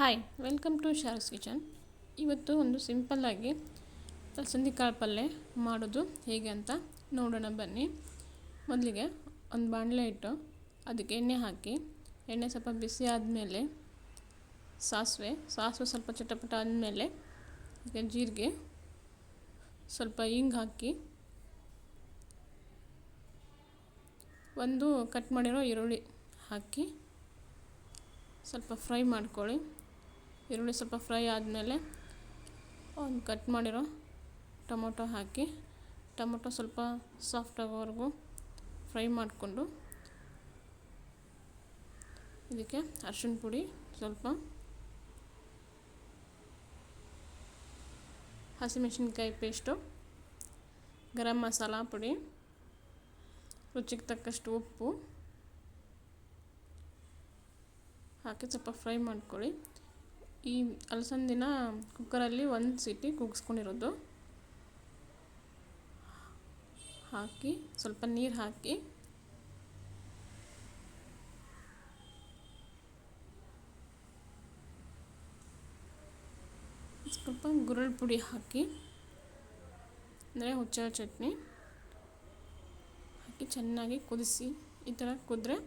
Hi welcome to Sharks Kitchen ಇವತ್ತು ಒಂದು ಸಿಂಪಲ್ಲಾಗಿ ಅಲಸಂದಿ ಕಾಳು ಪಲ್ಯ ಮಾಡೋದು ಹೇಗೆ ಅಂತ ನೋಡೋಣ ಬನ್ನಿ. ಮೊದಲಿಗೆ ಒಂದು ಬಾಣಲೆ ಇಟ್ಟು ಅದಕ್ಕೆ ಎಣ್ಣೆ ಹಾಕಿ, ಎಣ್ಣೆ ಸ್ವಲ್ಪ ಬಿಸಿ ಆದಮೇಲೆ ಸಾಸಿವೆ ಸಾಸಿವೆ ಸ್ವಲ್ಪ ಚಟಪಟ ಆದಮೇಲೆ ಅದಕ್ಕೆ ಜೀರಿಗೆ ಸ್ವಲ್ಪ ಹಿಂಗೆ ಹಾಕಿ ಒಂದು ಕಟ್ ಮಾಡಿರೋ ಈರುಳ್ಳಿ ಹಾಕಿ ಸ್ವಲ್ಪ ಫ್ರೈ ಮಾಡ್ಕೊಳ್ಳಿ. ಈರುಳ್ಳಿ ಸ್ವಲ್ಪ ಫ್ರೈ ಆದಮೇಲೆ ಒಂದು ಕಟ್ ಮಾಡಿರೋ ಟೊಮೊಟೊ ಹಾಕಿ, ಟೊಮೊಟೊ ಸ್ವಲ್ಪ ಸಾಫ್ಟ್ ಆಗೋವರೆಗೂ ಫ್ರೈ ಮಾಡಿಕೊಂಡು ಇದಕ್ಕೆ ಅರ್ಶಿಣ ಪುಡಿ ಸ್ವಲ್ಪ ಹಸಿಮೆಣಸಿನ್ಕಾಯಿ ಪೇಸ್ಟು, ಗರಂ ಮಸಾಲ ಪುಡಿ, ರುಚಿಗೆ ತಕ್ಕಷ್ಟು ಉಪ್ಪು ಹಾಕಿ ಸ್ವಲ್ಪ ಫ್ರೈ ಮಾಡ್ಕೊಳ್ಳಿ. ಈ ಅಲಸಂದಿನ ಕುಕ್ಕರಲ್ಲಿ ಒಂದು ಸೀಟಿ ಕೂಗಿಸ್ಕೊಂಡಿರೋದು. ಹಾಕಿ, ಸ್ವಲ್ಪ ನೀರು ಹಾಕಿ. ಸ್ವಲ್ಪ ಗುರುಳ್ ಪುಡಿ ಹಾಕಿ, ಅಂದರೆ ಹುಚ್ಚ ಚಟ್ನಿ. ಹಾಕಿ ಚೆನ್ನಾಗಿ ಕುದಿಸಿ, ಈ ಥರ ಕುದ್ರೆ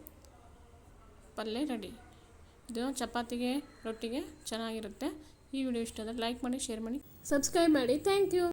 ಪಲ್ಯ ರೆಡಿ. ಇದು ಚಪಾತಿಗೆ, ರೊಟ್ಟಿಗೆ ಚೆನ್ನಾಗಿರುತ್ತೆ. ಈ ವಿಡಿಯೋ ಇಷ್ಟ ಆದರೆ ಲೈಕ್ ಮಾಡಿ ಶೇರ್ ಮಾಡಿ. ಸಬ್ಸ್ಕ್ರೈಬ್ ಮಾಡಿ. Thank you